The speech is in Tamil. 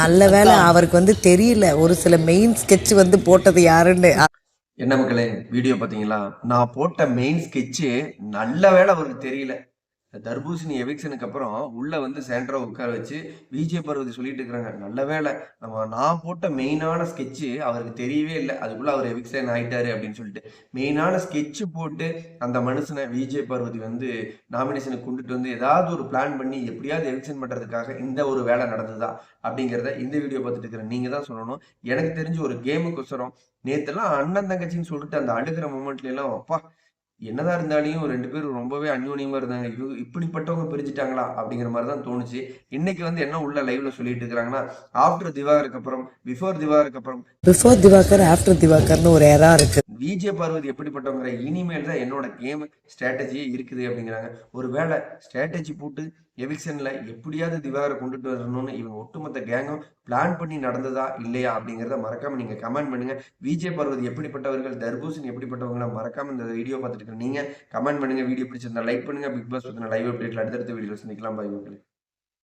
நல்ல வேளை அவருக்கு வந்து தெரியல. ஒரு சில மெயின் sketch வந்து போட்டது யாருன்னு. என்ன மக்களே வீடியோ பாத்தீங்களா? நான் போட்ட மெயின் ஸ்கெட்சு நல்ல வேளை அவருக்கு தெரியல. தர்பூசணி எவிக்ஷனுக்கு அப்புறம் உள்ள வந்து சேண்ட்ரா உட்கார வச்சு விஜய பார்வதி சொல்லிட்டு இருக்கிறாங்க. நல்ல வேலை நம்ம நான் போட்ட மெயினான ஸ்கெட்சு அவருக்கு தெரியவே இல்லை. அதுக்குள்ள அவர் எவிக்ஷன் ஆயிட்டாரு அப்படின்னு சொல்லிட்டு. மெயினான ஸ்கெட்சு போட்டு அந்த மனுஷனை விஜய பார்வதி வந்து நாமினேஷனுக்கு கொண்டுட்டு வந்து ஏதாவது ஒரு பிளான் பண்ணி எப்படியாவது எவிக்ஷன் பண்றதுக்காக இந்த ஒரு வேலை நடந்ததா அப்படிங்கிறத இந்த வீடியோ பார்த்துட்டு இருக்கிற நீங்க தான் சொல்லணும். எனக்கு தெரிஞ்சு ஒரு கேமுக்கொசரம் நேத்தெல்லாம் அண்ணன் தங்கச்சின்னு சொல்லிட்டு அந்த அழுகிற மூமெண்ட்ல எல்லாம் அப்பா என்னதான் இருந்தாலையும் ரெண்டு பேரும் ரொம்பவே அந்யோன்யமா இருந்தாங்க. இவ இப்படிப்பட்டவங்க பிரிஞ்சுட்டாங்களா அப்படிங்கிற மாதிரி தான் தோணுச்சு. இன்னைக்கு வந்து என்ன உள்ள லைவ்ல சொல்லிட்டு இருக்கிறாங்கன்னா ஆஃப்டர் திவாகருக்கு அப்புறம் பிஃபோர் திவாகருக்கு அப்புறம் பிஃபோர் திவாகர் ஆஃப்டர் திவாகர்னு ஒரு எரா இருக்கு. விஜய் பார்வதி எப்படிப்பட்டவங்கிற இனிமேல் தான் என்னோட கேம் ஸ்ட்ராட்டஜியே இருக்குது அப்படிங்கிறாங்க. ஒரு வேளை ஸ்ட்ராட்டஜி போட்டு எவிக்ஷனில் எப்படியாவது திவாகரை கொண்டுட்டு வரணும்னு இவங்க ஒட்டுமொத்த கேங்கும் பிளான் பண்ணி நடந்ததா இல்லையா அப்படிங்கிறத மறக்காம நீங்க கமெண்ட் பண்ணுங்க. விஜய் பர்வத் எப்படிப்பட்டவர்கள்? தர்பூசணி எப்படிப்பட்டவங்கள? மறக்காம இந்த வீடியோ பார்த்துட்டு நீங்கள் நீங்க கமெண்ட் பண்ணுங்க. வீடியோ பிடிச்சிருந்தா லைக் பண்ணுங்க. பிக் பாஸ் பத்தின லைவ் அப்டேட்ல அடுத்தடுத்த வீடியோ சந்திக்கலாம். பாய் மக்களே.